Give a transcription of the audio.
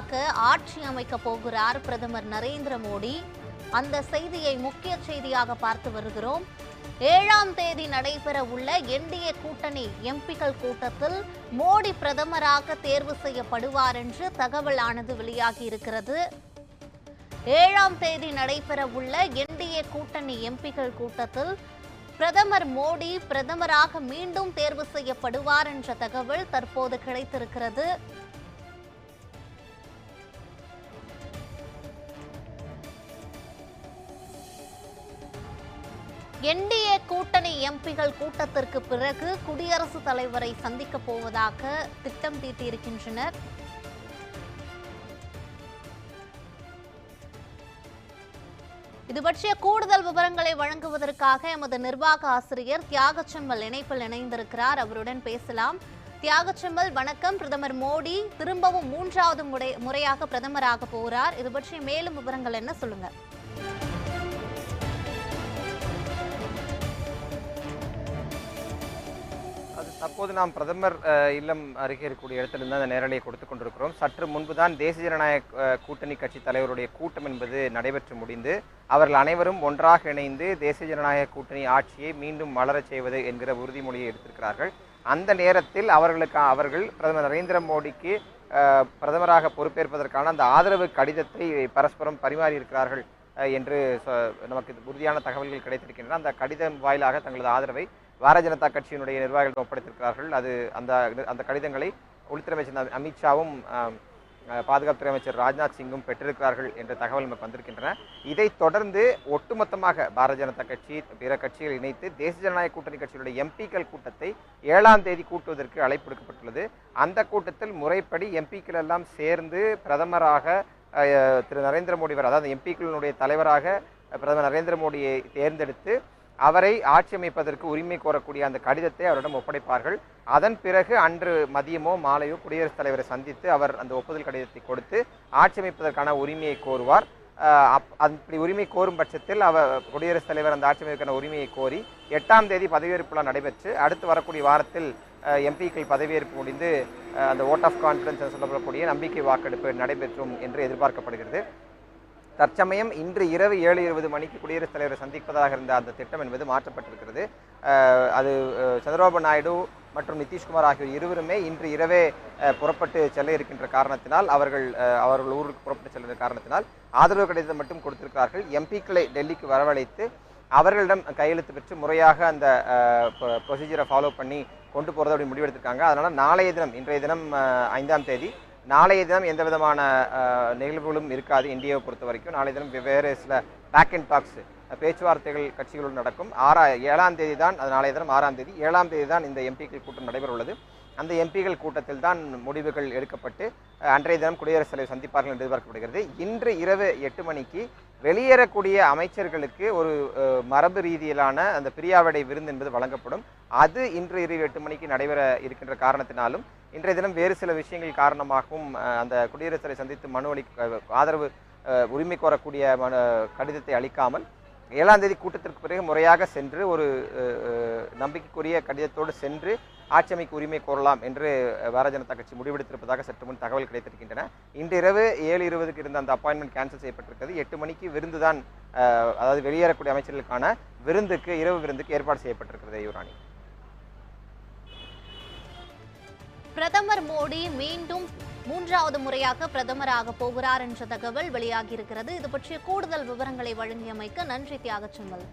முறையாக ஆட்சி அமைக்க போகிறார் பிரதமர் நரேந்திர மோடி. அந்த செய்தியை முக்கிய செய்தியாக பார்த்து வருகிறோம். ஏழாம் தேதி நடைபெற உள்ள என்டிஏ கூட்டணி எம்பிக்கள் கூட்டத்தில் மோடி பிரதமராக தேர்வு செய்யப்படுவார் என்று தகவல் ஆனது வெளியாகி இருக்கிறது. ஏழாம் தேதி நடைபெற உள்ள என்டிஏ கூட்டணி எம்பிக்கள் கூட்டத்தில் பிரதமர் மோடி பிரதமராக மீண்டும் தேர்வு செய்யப்படுவார் என்ற தகவல் தற்போது கிடைத்திருக்கிறது. என்டிஏ கூட்டணி எம்பிகள் கூட்டத்திற்கு பிறகு குடியரசுத் தலைவரை சந்திக்கப் போவதாக திட்டம் தீட்டியிருக்கின்றனர். இது பற்றிய கூடுதல் விவரங்களை வழங்குவதற்காக எமது நிர்வாக ஆசிரியர் தியாகச்செம்மல் இணைப்பில் இணைந்திருக்கிறார். அவருடன் பேசலாம். தியாகச்செம்மல் வணக்கம். பிரதமர் மோடி திரும்பவும் மூன்றாவது முறை முறையாக பிரதமராக போகிறார். இது பற்றிய மேலும் விவரங்கள் என்ன சொல்லுங்கள். தற்போது நாம் பிரதமர் இல்லம் அருகே இருக்கக்கூடிய இடத்திலிருந்து அந்த நேரலையை கொடுத்து கொண்டிருக்கிறோம். சற்று முன்புதான் தேசிய ஜனநாயக கூட்டணி கட்சி தலைவருடைய கூட்டம் என்பது நடைபெற்று முடிந்து அவர்கள் அனைவரும் ஒன்றாக இணைந்து தேசிய ஜனநாயக கூட்டணி ஆட்சியை மீண்டும் மலரச் செய்வது என்கிற உறுதிமொழியை எடுத்திருக்கிறார்கள். அந்த நேரத்தில் அவர்களுக்கு அவர்கள் பிரதமர் நரேந்திர மோடிக்கு பிரதமராக பொறுப்பேற்பதற்கான அந்த ஆதரவு கடிதத்தை பரஸ்பரம் பரிமாறி இருக்கிறார்கள் என்று நமக்கு உறுதியான தகவல்கள் கிடைத்திருக்கின்றன. அந்த கடிதம் வாயிலாக தங்களது ஆதரவை பாரதிய ஜனதா கட்சியினுடைய நிர்வாகிகள் ஒப்படைத்திருக்கிறார்கள். அது அந்த அந்த கடிதங்களை உள்துறை அமைச்சர் அமித்ஷாவும் பாதுகாப்புத்துறை அமைச்சர் ராஜ்நாத் சிங்கும் பெற்றிருக்கிறார்கள் என்ற தகவல் நமக்கு வந்திருக்கின்றன. இதைத் தொடர்ந்து ஒட்டுமொத்தமாக பாரதிய ஜனதா கட்சி பிற கட்சிகள் இணைத்து தேசிய ஜனநாயக கூட்டணி கட்சியினுடைய எம்பிக்கள் கூட்டத்தை ஏழாம் தேதி கூட்டுவதற்கு அழைப்பு விடுக்கப்பட்டுள்ளது. அந்த கூட்டத்தில் முறைப்படி எம்பிக்கள் எல்லாம் சேர்ந்து பிரதமராக திரு நரேந்திர மோடி வர அதாவது எம்பிக்களினுடைய தலைவராக பிரதமர் நரேந்திர மோடியை தேர்ந்தெடுத்து அவரை ஆட்சி அமைப்பதற்கு உரிமை கோரக்கூடிய அந்த கடிதத்தை அவரிடம் ஒப்படைப்பார்கள். அதன் பிறகு அன்று மதியமோ மாலையோ குடியரசுத் தலைவரை சந்தித்து அவர் அந்த ஒப்புதல் கடிதத்தை கொடுத்து ஆட்சி அமைப்பதற்கான உரிமையை கோருவார். அப்- அப்படி உரிமை கோரும் பட்சத்தில் அவர் குடியரசுத் தலைவர் அந்த ஆட்சி அமைப்பதற்கான உரிமையை கோரி எட்டாம் தேதி பதவியேற்பு விழா நடைபெற்று அடுத்து வரக்கூடிய வாரத்தில் எம்பிக்கள் பதவியேற்பு முடிந்து அந்த ஓட் ஆஃப் கான்ஃபிடன்ஸ் என்று சொல்லப்படக்கூடிய நம்பிக்கை வாக்கெடுப்பு நடைபெற்றும் என்று எதிர்பார்க்கப்படுகிறது. தற்சமயம் இன்று இரவு ஏழு இருபது மணிக்கு குடியரசுத் தலைவரை சந்திப்பதாக இருந்த அந்த திட்டம் என்பது மாற்றப்பட்டிருக்கிறது. அது சந்திரபாபு நாயுடு மற்றும் நிதிஷ்குமார் ஆகியோர் இருவருமே இன்று இரவே புறப்பட்டு செல்ல இருக்கின்ற காரணத்தினால் அவர்கள் அவர்கள் ஊருக்கு புறப்பட்டு செல்கிற காரணத்தினால் ஆதரவு கடிதம் மட்டும் கொடுத்திருக்கிறார்கள். எம்பிக்களை டெல்லிக்கு வரவழைத்து அவர்களிடம் கையெழுத்து பெற்று முறையாக அந்த ப்ரொசீஜரை ஃபாலோ பண்ணி கொண்டு போகிறது அப்படி முடிவெடுத்திருக்காங்க. அதனால் நாளைய தினம் இன்றைய தினம் ஐந்தாம் தேதி நாளைய தினம் எந்த விதமான நிகழ்வுகளும் இருக்காது இந்தியாவை பொறுத்த வரைக்கும். நாளைய தினம் வெவ்வேறு சில பேக் அண்ட் டாக்ஸ் பேச்சுவார்த்தைகள் கட்சிகளுடன் நடக்கும். ஆறா ஏழாம் தேதி தான் அது நாளைய தினம் ஆறாம் தேதி. ஏழாம் தேதி தான் இந்த எம்பிக்கள் கூட்டம் நடைபெற உள்ளது அந்த எம்பிகள் கூட்டத்தில் தான் முடிவுகள் எடுக்கப்பட்டு அன்றைய தினம் குடியரசுத் தலைவர் சந்திப்பார்கள் என்று எதிர்பார்க்கப்படுகிறது. இன்று இரவு எட்டு மணிக்கு வெளியேறக்கூடிய அமைச்சர்களுக்கு ஒரு மரபு ரீதியிலான அந்த பிரியாவிடை விருந்து என்பது வழங்கப்படும். அது இன்று இரவு எட்டு மணிக்கு நடைபெற இருக்கின்ற காரணத்தினாலும் இன்றைய தினம் வேறு சில விஷயங்கள் காரணமாகவும் அந்த குடியரசரை சந்தித்து மனு அளி ஆதரவு உரிமை கோரக்கூடிய மனு கடிதத்தை அளிக்காமல் ஏழாம் தேதி கூட்டத்திற்கு பிறகு முறையாக சென்று ஒரு நம்பிக்கைக்குரிய கடிதத்தோடு சென்று ஆட்சி அமைக்க உரிமை கோரலாம் என்று பாரதிய ஜனதா கட்சி முடிவெடுத்திருப்பதாக சற்று முன் தகவல் கிடைத்திருக்கின்றன. இன்று இரவு ஏழு இருபதுக்கு இருந்த அந்த அப்பாயின்மெண்ட் கேன்சல் செய்யப்பட்டிருக்கிறது. எட்டு மணிக்கு விருந்து தான் அதாவது வெளியேறக்கூடிய அமைச்சர்களுக்கான விருந்துக்கு இரவு விருந்துக்கு ஏற்பாடு செய்யப்பட்டிருக்கிறது யுவராணி பிரதமர் மோடி மீண்டும் மூன்றாவது முறையாக பிரதமராக போகிறார் என்ற தகவல் வெளியாகியிருக்கிறது. இது பற்றிய கூடுதல் விவரங்களை வழங்கியமைக்கு நன்றி தியாகச்செம்மல்